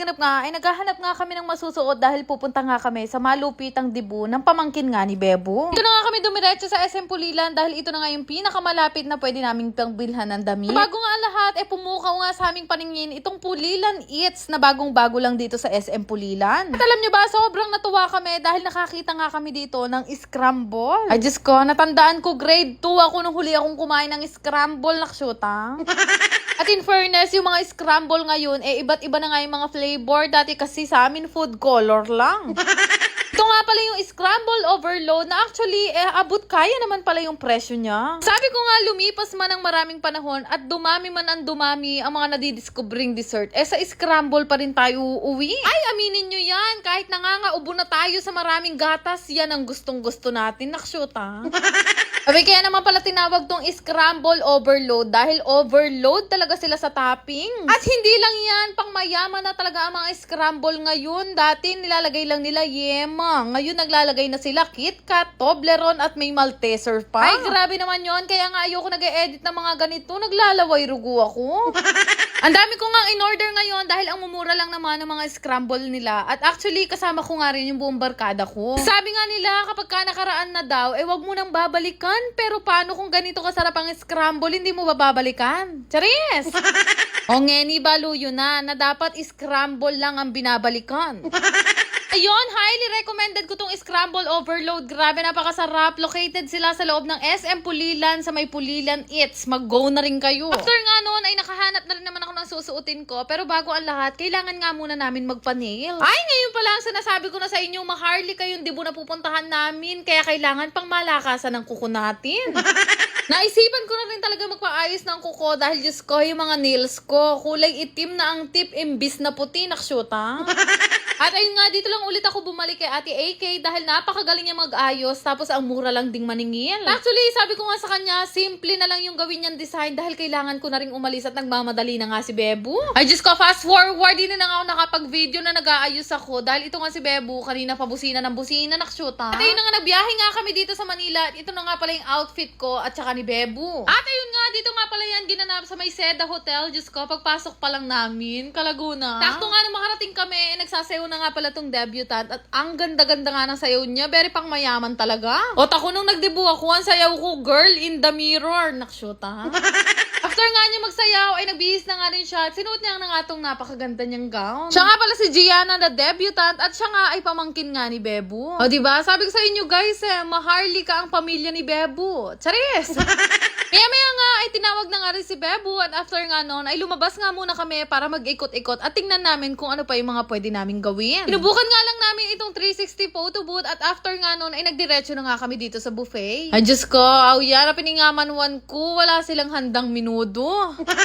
ganap nga, ay naghahanap nga kami ng masusuot dahil pupunta nga kami sa malupitang dibu ng pamangkin nga ni Bebo. Ito na nga kami dumiretso sa SM Pulilan dahil ito na nga yung pinakamalapit na pwede naming pangbilhan ng damit. Bago nga lahat, eh pumukaw nga sa aming paningin itong Pulilan Eats na bagong-bago lang dito sa SM Pulilan. At alam nyo ba, sobrang natuwa kami dahil nakakita nga kami dito ng scramble. Ay Diyos ko, natandaan ko grade 2 ako nung huli akong kumain ng scramble na ksyota. At in fairness, yung mga scramble ngayon, eh iba't iba na nga yung mga flavor. Dati kasi sa amin, food color lang. Ito nga pala yung scramble overload na actually, eh, abot kaya naman pala yung presyo niya. Sabi ko nga, lumipas man ang maraming panahon at dumami man ang dumami ang mga nadidiscovering dessert, eh sa scramble pa rin tayo uuwi. Ay, aminin nyo yan. Kahit nangangaubo na tayo sa maraming gatas, yan ang gustong gusto natin. Nakshoot ha. Sabi kaya naman pala tinawag tong scramble overload dahil overload talaga sila sa topping. At hindi lang yan, pang mayaman na talaga ang mga scramble ngayon. Dati nilalagay lang nila yema. Ngayon naglalagay na sila KitKat, Toblerone at may Malteser pa. Ay grabe naman yon Kaya nga ayoko nag-edit ng mga ganito. Naglalaway rugo ako. ang dami ko nga in-order ngayon dahil ang mumura lang naman ng mga scramble nila. At actually kasama ko nga rin yung buong barkada ko. Sabi nga nila kapag ka nakaraan na daw, eh wag mo nang babalikan. Pero paano kung ganito kasarap ang scramble, hindi mo ba babalikan? Charis! o ngeni baluyo na na dapat scramble lang ang binabalikan. Ayun, highly recommended ko tong Scramble Overload. Grabe, napakasarap. Located sila sa loob ng SM Pulilan sa may Pulilan Eats. Mag-go na rin kayo. After nga noon, ay nakahanap na rin naman ako ng susuotin ko. Pero bago ang lahat, kailangan nga muna namin magpa-nail. Ay, ngayon pa lang sinasabi ko na sa inyo, maharli kayong dibo na pupuntahan namin. Kaya kailangan pang malakasan ng kuko natin. Naisipan ko na rin talaga magpaayos ng kuko dahil Diyos ko, yung mga nails ko, kulay itim na ang tip imbis na puti, naksyuta. At ayun nga, dito lang ulit ako bumalik kay Ate AK dahil napakagaling niya mag-ayos tapos ang mura lang ding maningil. Actually, sabi ko nga sa kanya, simple na lang yung gawin niyang design dahil kailangan ko na rin umalis at nagmamadali na nga si Bebu. Ay, Diyos ko, fast forward, din na nga ako nakapag-video na nag-aayos ako dahil ito nga si Bebu, kanina pa busina ng busina, nakshoot ha. At ayun na nga, nagbiyahe nga kami dito sa Manila at ito na nga pala yung outfit ko at saka ni Bebu. At ayun dito nga pala yan ginanap sa may Seda Hotel. Diyos ko, pagpasok pa lang namin, Kalaguna. Takto nga na makarating kami, nagsasayaw na nga pala tong debutant at ang ganda-ganda nga ng sayaw niya. Very pang mayaman talaga. O tako nung nagdebu ako, ang sayaw ko, girl in the mirror. Nakshoot ha. After nga niya magsayaw, ay nagbihis na nga rin siya at sinuot niya nga tong napakaganda niyang gown. Siya nga pala si Gianna na debutant at siya nga ay pamangkin nga ni Bebu. O diba? Sabi ko sa inyo guys eh, maharli ka ang pamilya ni Bebu. Charis! Maya maya nga ay tinawag na nga rin si Bebu at after nga noon ay lumabas nga muna kami para mag-ikot-ikot at tingnan namin kung ano pa yung mga pwede namin gawin. Sinubukan nga lang namin itong 360 photo booth at after nga noon ay nagdiretso na nga kami dito sa buffet. Ay Diyos ko, aw yan, piningaman one ko, wala silang handang minudo.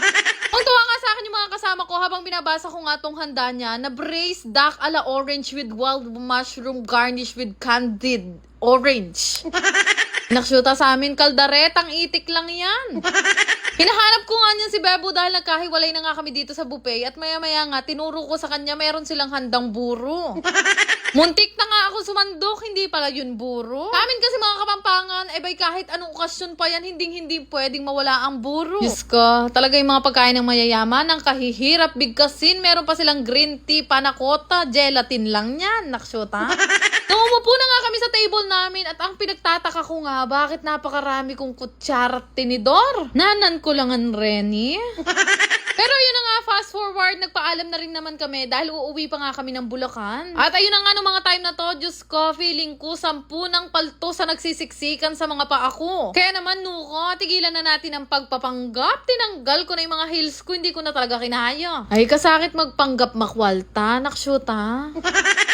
Ang tuwa nga sa akin yung mga kasama ko habang binabasa ko nga tong handa niya na braised duck ala orange with wild mushroom garnish with candied orange. Naksyuta sa amin, kaldaretang itik lang yan. Hinahanap ko nga niyan si Bebo dahil nagkahiwalay na nga kami dito sa buffet at maya-maya nga tinuro ko sa kanya meron silang handang buro. Muntik na nga ako sumandok, hindi pala yun buro. Sa amin kasi mga kapampangan, eh bay kahit anong okasyon pa yan, hindi hindi pwedeng mawala ang buro. Diyos ko, talaga yung mga pagkain ng mayayaman, ang kahihirap, bigkasin, meron pa silang green tea, panakota, gelatin lang yan, naksyota. Nung umupo na nga kami sa table namin at ang pinagtataka ko nga, bakit napakarami kong kutsara at tinidor? Nanan ko lang ang Renny. Pero yun na nga, fast forward, nagpaalam na rin naman kami dahil uuwi pa nga kami ng Bulacan. At ayun na nga nung mga time na to, Diyos ko, feeling ko sampu ng palto sa nagsisiksikan sa mga paa ko. Kaya naman, Nuko, tigilan na natin ang pagpapanggap. Tinanggal ko na yung mga heels ko, hindi ko na talaga kinaya. Ay, kasakit magpanggap makwalta, nakshuta.